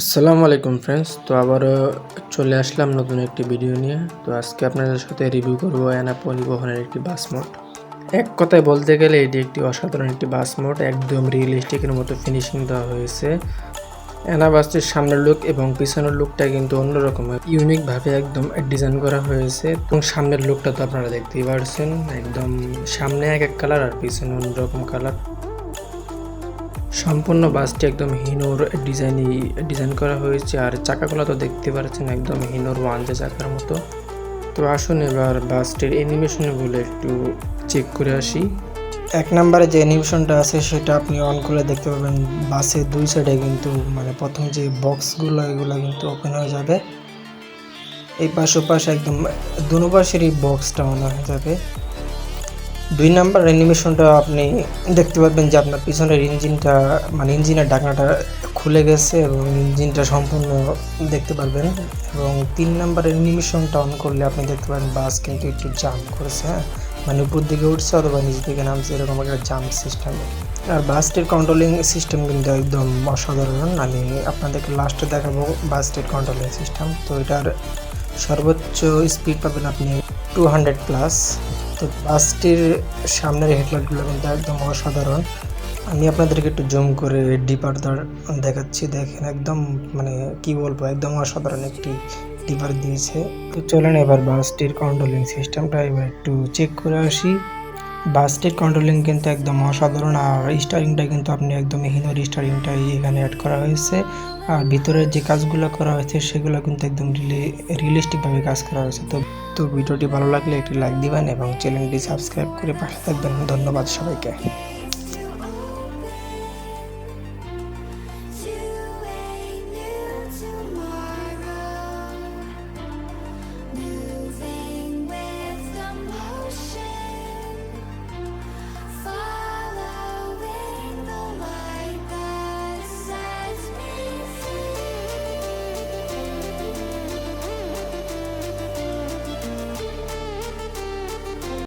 আসসালামু আলাইকুম ফ্রেন্ডস তো আবারও চলে আসলাম নতুন একটি ভিডিও নিয়ে। তো আজকে আপনাদের সাথে রিভিউ করব এনা পরিবহনের একটি বাস মোড এক কথায় বলতে গেলে এটি একটি অসাধারণ একটি বাস মোড একদম রিয়েলিস্টিকের মতো ফিনিশিং দেওয়া হয়েছে। এনা বাসটির সামনের লুক এবং পিছনের লুকটা কিন্তু অন্যরকম ইউনিকভাবে একদম ডিজাইন করা হয়েছে। এবং সামনের লুকটা তো আপনারা দেখতেই পারছেন, একদম সামনে এক এক কালার আর পিছনে অন্যরকম কালার সম্পূর্ণ বাসটি একদম হিনোর ডিজাইনই, ডিজাইন করা হয়েছে। আর চাকাগুলো তো দেখতে পাচ্ছেন একদম হিনোর ওয়ান যে চাকার মতো। তো আসুন এবার বাসটির অ্যানিমেশনগুলো একটু চেক করে আসি। এক নম্বরে যে অ্যানিমেশনটা আছে, সেটা আপনি অন করে দেখতে পাবেন, বাসের দুই সাইডে কিন্তু মানে প্রথম যে বক্সগুলো এগুলো কিন্তু ওপেন হয়ে যাবে। এই পাশ ও পাশে একদম, দুনো পাশেরই বক্সটা অন হয়ে যাবে। দুই নাম্বার অ্যানিমেশনটা আপনি দেখতে পাবেন যে আপনার পিছনের ইঞ্জিনটা মানে ইঞ্জিনের ঢাকনাটা খুলে গেছে এবং ইঞ্জিনটা সম্পূর্ণ দেখতে পারবেন। এবং তিন নাম্বার অ্যানিমেশনটা অন করলে আপনি দেখতে পাবেন বাস কিন্তু একটু জাম্প করেছে হ্যাঁ? মানে উপর দিকে উঠছে অথবা নিচ দিকে নামছে, এরকম একটা জাম্প সিস্টেম আর বাসটির কন্ট্রোলিং সিস্টেম কিন্তু একদম অসাধারণ। আমি আপনাদেরকে লাস্টে দেখাবো বাসটির কন্ট্রোলিং সিস্টেম তো এটার সর্বোচ্চ স্পিড পাবেন আপনি টু হান্ড্রেড প্লাস তো বাসটির সামনের হেডলাইটগুলো কিন্তু একদম অসাধারণ। আমি আপনাদেরকে একটু জুম করে ডিপার দেখাচ্ছি। দেখেন একদম মানে কি বলব, একদম অসাধারণ একটি ডিপার দিয়েছে। তো চলেন এবার বাসটির কন্ট্রোলিং সিস্টেমটা এবার একটু চেক করে আসি। বাসটির কন্ট্রোলিং কিন্তু একদম অসাধারণ, আর স্টারিংটা কিন্তু আপনি একদম হিনোর স্টারিংটাই এখানে অ্যাড করা হয়েছে। আর ভিতরের যে কাজগুলো করা হয়েছে, সেগুলো কিন্তু একদম রিলি রিয়েলিস্টিকভাবে কাজ করা হয়েছে। তো তো ভিডিওটি ভালো লাগলে একটি লাইক দিবেন এবং চ্যানেলটি সাবস্ক্রাইব করে পাশে থাকবেন। ধন্যবাদ সবাইকে।